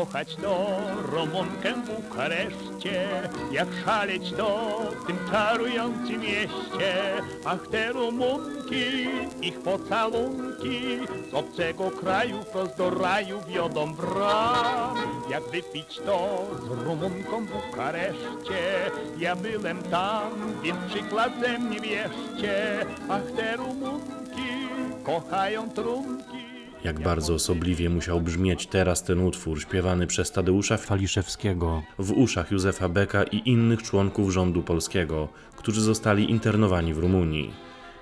Kochać to Romonkę w Bukareszcie, jak szaleć to w tym czarującym mieście. Ach, te Rumunki, ich pocałunki, z obcego kraju wprost do raju wiodą bram. Jak wypić to z Rumunką w Bukareszcie, ja byłem tam, więc przykład ze mnie bierzcie. Ach, te Rumunki, kochają trunki. Jak bardzo osobliwie musiał brzmieć teraz ten utwór śpiewany przez Tadeusza Faliszewskiego w uszach Józefa Beka i innych członków rządu polskiego, którzy zostali internowani w Rumunii.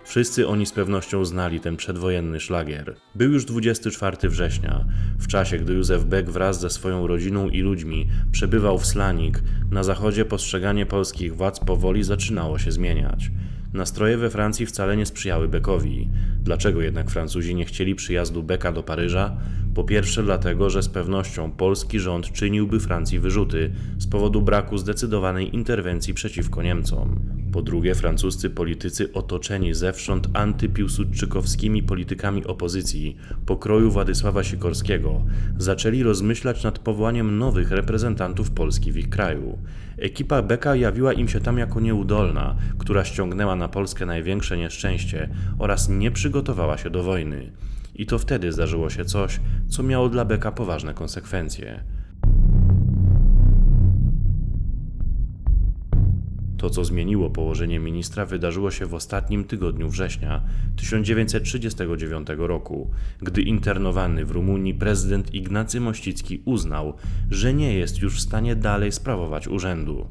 Wszyscy oni z pewnością znali ten przedwojenny szlagier. Był już 24 września, w czasie gdy Józef Beck wraz ze swoją rodziną i ludźmi przebywał w Slanik, na zachodzie postrzeganie polskich władz powoli zaczynało się zmieniać. Nastroje we Francji wcale nie sprzyjały Beckowi. Dlaczego jednak Francuzi nie chcieli przyjazdu Becka do Paryża? Po pierwsze dlatego, że z pewnością polski rząd czyniłby Francji wyrzuty z powodu braku zdecydowanej interwencji przeciwko Niemcom. Po drugie, francuscy politycy otoczeni zewsząd antypiłsudczykowskimi politykami opozycji pokroju Władysława Sikorskiego zaczęli rozmyślać nad powołaniem nowych reprezentantów Polski w ich kraju. Ekipa Beka jawiła im się tam jako nieudolna, która ściągnęła na Polskę największe nieszczęście oraz nie przygotowała się do wojny. I to wtedy zdarzyło się coś, co miało dla Beka poważne konsekwencje. To, co zmieniło położenie ministra, wydarzyło się w ostatnim tygodniu września 1939 roku, gdy internowany w Rumunii prezydent Ignacy Mościcki uznał, że nie jest już w stanie dalej sprawować urzędu.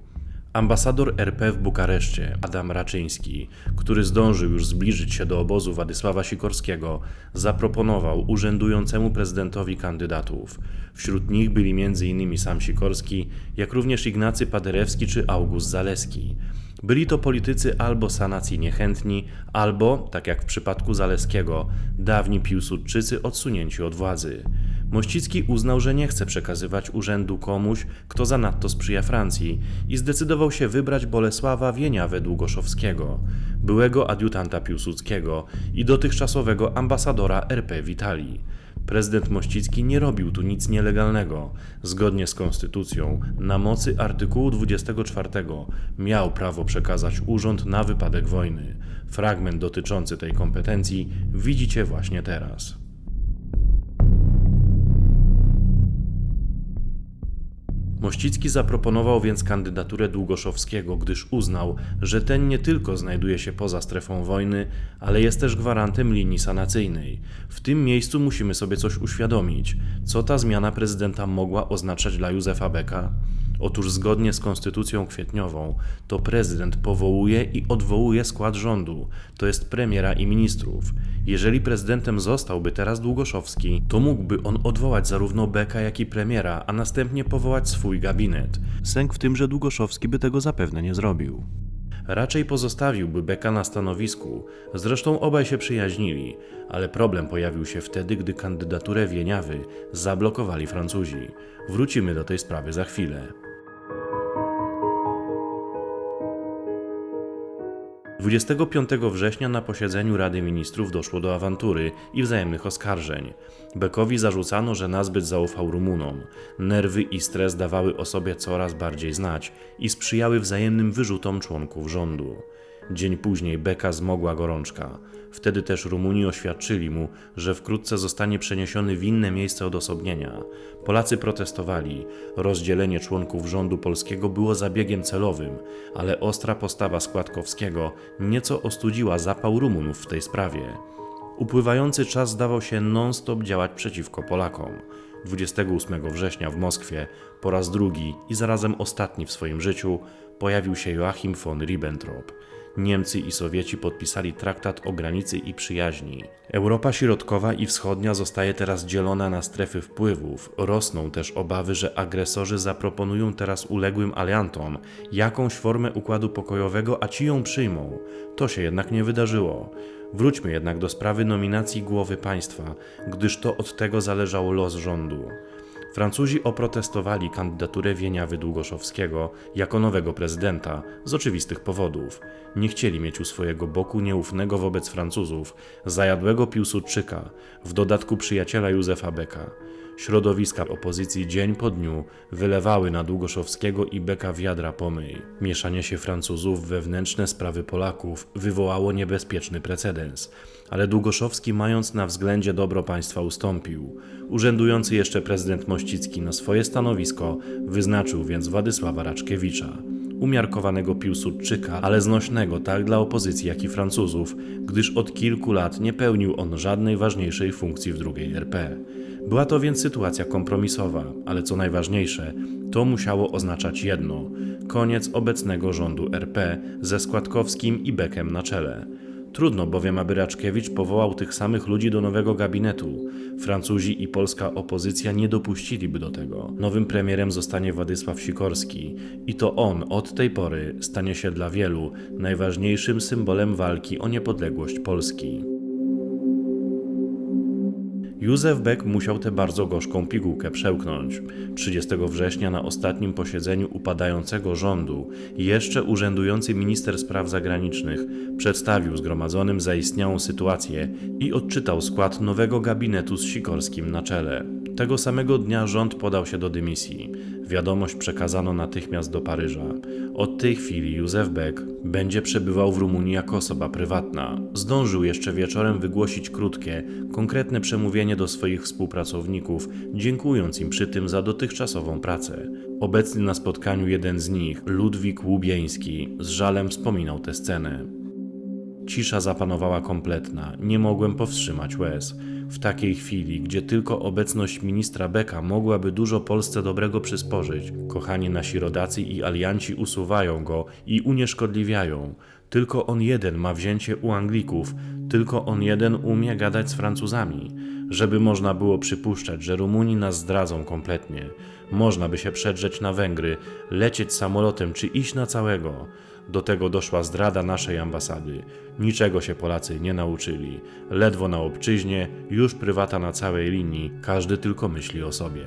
Ambasador RP w Bukareszcie, Adam Raczyński, który zdążył już zbliżyć się do obozu Władysława Sikorskiego, zaproponował urzędującemu prezydentowi kandydatów. Wśród nich byli m.in. sam Sikorski, jak również Ignacy Paderewski czy August Zaleski. Byli to politycy albo sanacji niechętni, albo, tak jak w przypadku Zaleskiego, dawni piłsudczycy odsunięci od władzy. Mościcki uznał, że nie chce przekazywać urzędu komuś, kto zanadto sprzyja Francji i zdecydował się wybrać Bolesława Wieniawę Długoszowskiego, byłego adiutanta Piłsudskiego i dotychczasowego ambasadora RP w Italii. Prezydent Mościcki nie robił tu nic nielegalnego. Zgodnie z konstytucją, na mocy artykułu 24 miał prawo przekazać urząd na wypadek wojny. Fragment dotyczący tej kompetencji widzicie właśnie teraz. Mościcki zaproponował więc kandydaturę Długoszowskiego, gdyż uznał, że ten nie tylko znajduje się poza strefą wojny, ale jest też gwarantem linii sanacyjnej. W tym miejscu musimy sobie coś uświadomić, co ta zmiana prezydenta mogła oznaczać dla Józefa Beka. Otóż zgodnie z konstytucją kwietniową to prezydent powołuje i odwołuje skład rządu, to jest premiera i ministrów. Jeżeli prezydentem zostałby teraz Długoszowski, to mógłby on odwołać zarówno Beka, jak i premiera, a następnie powołać swój gabinet. Sęk w tym, że Długoszowski by tego zapewne nie zrobił. Raczej pozostawiłby Beka na stanowisku, zresztą obaj się przyjaźnili, ale problem pojawił się wtedy, gdy kandydaturę Wieniawy zablokowali Francuzi. Wrócimy do tej sprawy za chwilę. 25 września na posiedzeniu Rady Ministrów doszło do awantury i wzajemnych oskarżeń. Bekowi zarzucano, że nazbyt zaufał Rumunom. Nerwy i stres dawały o sobie coraz bardziej znać i sprzyjały wzajemnym wyrzutom członków rządu. Dzień później Beka zmogła gorączka. Wtedy też Rumuni oświadczyli mu, że wkrótce zostanie przeniesiony w inne miejsce odosobnienia. Polacy protestowali. Rozdzielenie członków rządu polskiego było zabiegiem celowym, ale ostra postawa Składkowskiego nieco ostudziła zapał Rumunów w tej sprawie. Upływający czas zdawał się non-stop działać przeciwko Polakom. 28 września w Moskwie po raz drugi i zarazem ostatni w swoim życiu pojawił się Joachim von Ribbentrop. Niemcy i Sowieci podpisali traktat o granicy i przyjaźni. Europa Środkowa i Wschodnia zostaje teraz dzielona na strefy wpływów. Rosną też obawy, że agresorzy zaproponują teraz uległym aliantom jakąś formę układu pokojowego, a ci ją przyjmą. To się jednak nie wydarzyło. Wróćmy jednak do sprawy nominacji głowy państwa, gdyż to od tego zależał los rządu. Francuzi oprotestowali kandydaturę Wieniawy Długoszowskiego jako nowego prezydenta z oczywistych powodów. Nie chcieli mieć u swojego boku nieufnego wobec Francuzów, zajadłego Piłsudczyka, w dodatku przyjaciela Józefa Beka. Środowiska opozycji dzień po dniu wylewały na Długoszowskiego i Beka wiadra pomyj. Mieszanie się Francuzów wewnętrzne sprawy Polaków wywołało niebezpieczny precedens, ale Długoszowski mając na względzie dobro państwa ustąpił. Urzędujący jeszcze prezydent Mościcki na swoje stanowisko wyznaczył więc Władysława Raczkiewicza umiarkowanego Piłsudczyka, ale znośnego tak dla opozycji, jak i Francuzów, gdyż od kilku lat nie pełnił on żadnej ważniejszej funkcji w II RP. Była to więc sytuacja kompromisowa, ale co najważniejsze, to musiało oznaczać jedno: koniec obecnego rządu RP ze Składkowskim i Bekiem na czele. Trudno bowiem, aby Raczkiewicz powołał tych samych ludzi do nowego gabinetu. Francuzi i polska opozycja nie dopuściliby do tego. Nowym premierem zostanie Władysław Sikorski i to on od tej pory stanie się dla wielu najważniejszym symbolem walki o niepodległość Polski. Józef Beck musiał tę bardzo gorzką pigułkę przełknąć. 30 września na ostatnim posiedzeniu upadającego rządu jeszcze urzędujący minister spraw zagranicznych przedstawił zgromadzonym zaistniałą sytuację i odczytał skład nowego gabinetu z Sikorskim na czele. Tego samego dnia rząd podał się do dymisji. Wiadomość przekazano natychmiast do Paryża. Od tej chwili Józef Beck będzie przebywał w Rumunii jako osoba prywatna. Zdążył jeszcze wieczorem wygłosić krótkie, konkretne przemówienie do swoich współpracowników, dziękując im przy tym za dotychczasową pracę. Obecny na spotkaniu jeden z nich, Ludwik Łubieński, z żalem wspominał tę scenę. Cisza zapanowała kompletna, nie mogłem powstrzymać łez. W takiej chwili, gdzie tylko obecność ministra Beka mogłaby dużo Polsce dobrego przysporzyć, kochani nasi rodacy i alianci usuwają go i unieszkodliwiają. Tylko on jeden ma wzięcie u Anglików, tylko on jeden umie gadać z Francuzami. Żeby można było przypuszczać, że Rumuni nas zdradzą kompletnie. Można by się przedrzeć na Węgry, lecieć samolotem czy iść na całego. Do tego doszła zdrada naszej ambasady. Niczego się Polacy nie nauczyli. Ledwo na obczyźnie, już prywata na całej linii, każdy tylko myśli o sobie.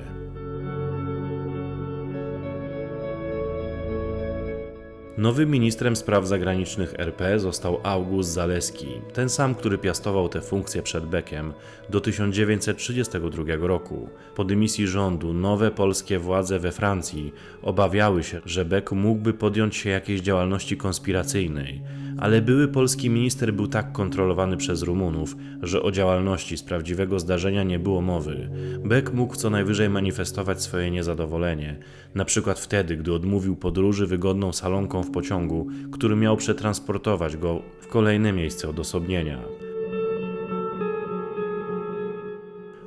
Nowym ministrem spraw zagranicznych RP został August Zaleski, ten sam, który piastował tę funkcję przed Beckiem do 1932 roku. Po dymisji rządu nowe polskie władze we Francji obawiały się, że Beck mógłby podjąć się jakiejś działalności konspiracyjnej, ale były polski minister był tak kontrolowany przez Rumunów, że o działalności z prawdziwego zdarzenia nie było mowy. Beck mógł co najwyżej manifestować swoje niezadowolenie, na przykład wtedy, gdy odmówił podróży wygodną salonką w pociągu, który miał przetransportować go w kolejne miejsce odosobnienia.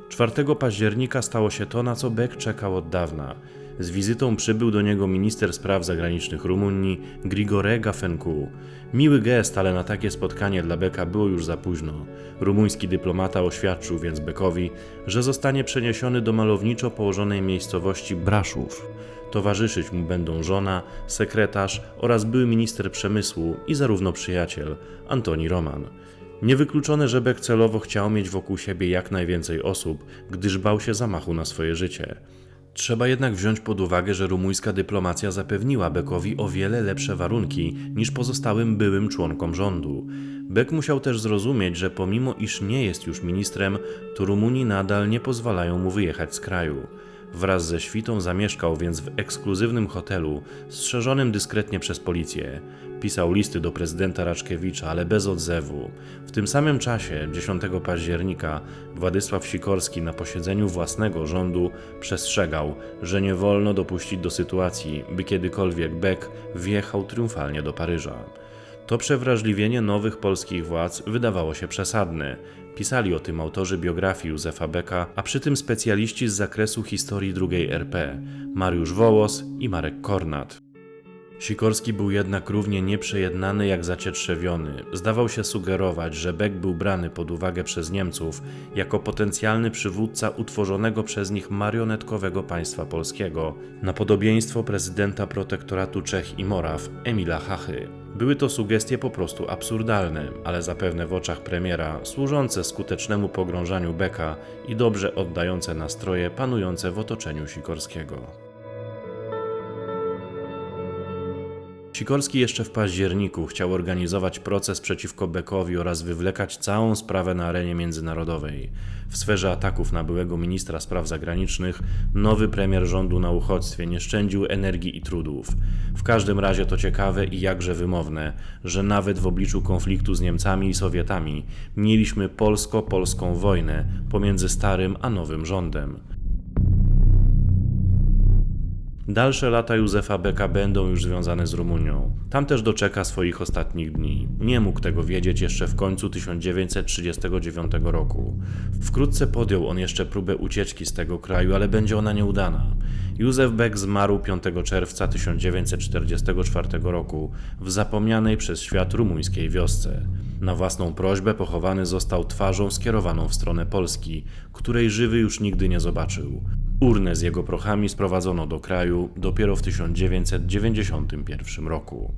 4 października stało się to, na co Beck czekał od dawna. Z wizytą przybył do niego minister spraw zagranicznych Rumunii Grigore Gafencu. Miły gest, ale na takie spotkanie dla Becka było już za późno. Rumuński dyplomata oświadczył więc Beckowi, że zostanie przeniesiony do malowniczo położonej miejscowości Braszów. Towarzyszyć mu będą żona, sekretarz oraz były minister przemysłu i zarówno przyjaciel Antoni Roman. Niewykluczone, że Beck celowo chciał mieć wokół siebie jak najwięcej osób, gdyż bał się zamachu na swoje życie. Trzeba jednak wziąć pod uwagę, że rumuńska dyplomacja zapewniła Beckowi o wiele lepsze warunki niż pozostałym byłym członkom rządu. Beck musiał też zrozumieć, że pomimo iż nie jest już ministrem, to Rumuni nadal nie pozwalają mu wyjechać z kraju. Wraz ze świtą zamieszkał więc w ekskluzywnym hotelu, strzeżonym dyskretnie przez policję. Pisał listy do prezydenta Raczkiewicza, ale bez odzewu. W tym samym czasie, 10 października, Władysław Sikorski na posiedzeniu własnego rządu przestrzegał, że nie wolno dopuścić do sytuacji, by kiedykolwiek Beck wjechał triumfalnie do Paryża. To przewrażliwienie nowych polskich władz wydawało się przesadne. Pisali o tym autorzy biografii Józefa Becka, a przy tym specjaliści z zakresu historii II RP Mariusz Wołos i Marek Kornat. Sikorski był jednak równie nieprzejednany jak zacietrzewiony. Zdawał się sugerować, że Beck był brany pod uwagę przez Niemców jako potencjalny przywódca utworzonego przez nich marionetkowego państwa polskiego, na podobieństwo prezydenta protektoratu Czech i Moraw, Emila Hachy. Były to sugestie po prostu absurdalne, ale zapewne w oczach premiera służące skutecznemu pogrążaniu Becka i dobrze oddające nastroje panujące w otoczeniu Sikorskiego. Sikorski jeszcze w październiku chciał organizować proces przeciwko Bekowi oraz wywlekać całą sprawę na arenie międzynarodowej. W sferze ataków na byłego ministra spraw zagranicznych nowy premier rządu na uchodźstwie nie szczędził energii i trudów. W każdym razie to ciekawe i jakże wymowne, że nawet w obliczu konfliktu z Niemcami i Sowietami mieliśmy polsko-polską wojnę pomiędzy starym a nowym rządem. Dalsze lata Józefa Beka będą już związane z Rumunią. Tam też doczeka swoich ostatnich dni. Nie mógł tego wiedzieć jeszcze w końcu 1939 roku. Wkrótce podjął on jeszcze próbę ucieczki z tego kraju, ale będzie ona nieudana. Józef Beck zmarł 5 czerwca 1944 roku w zapomnianej przez świat rumuńskiej wiosce. Na własną prośbę pochowany został twarzą skierowaną w stronę Polski, której żywy już nigdy nie zobaczył. Urnę z jego prochami sprowadzono do kraju dopiero w 1991 roku.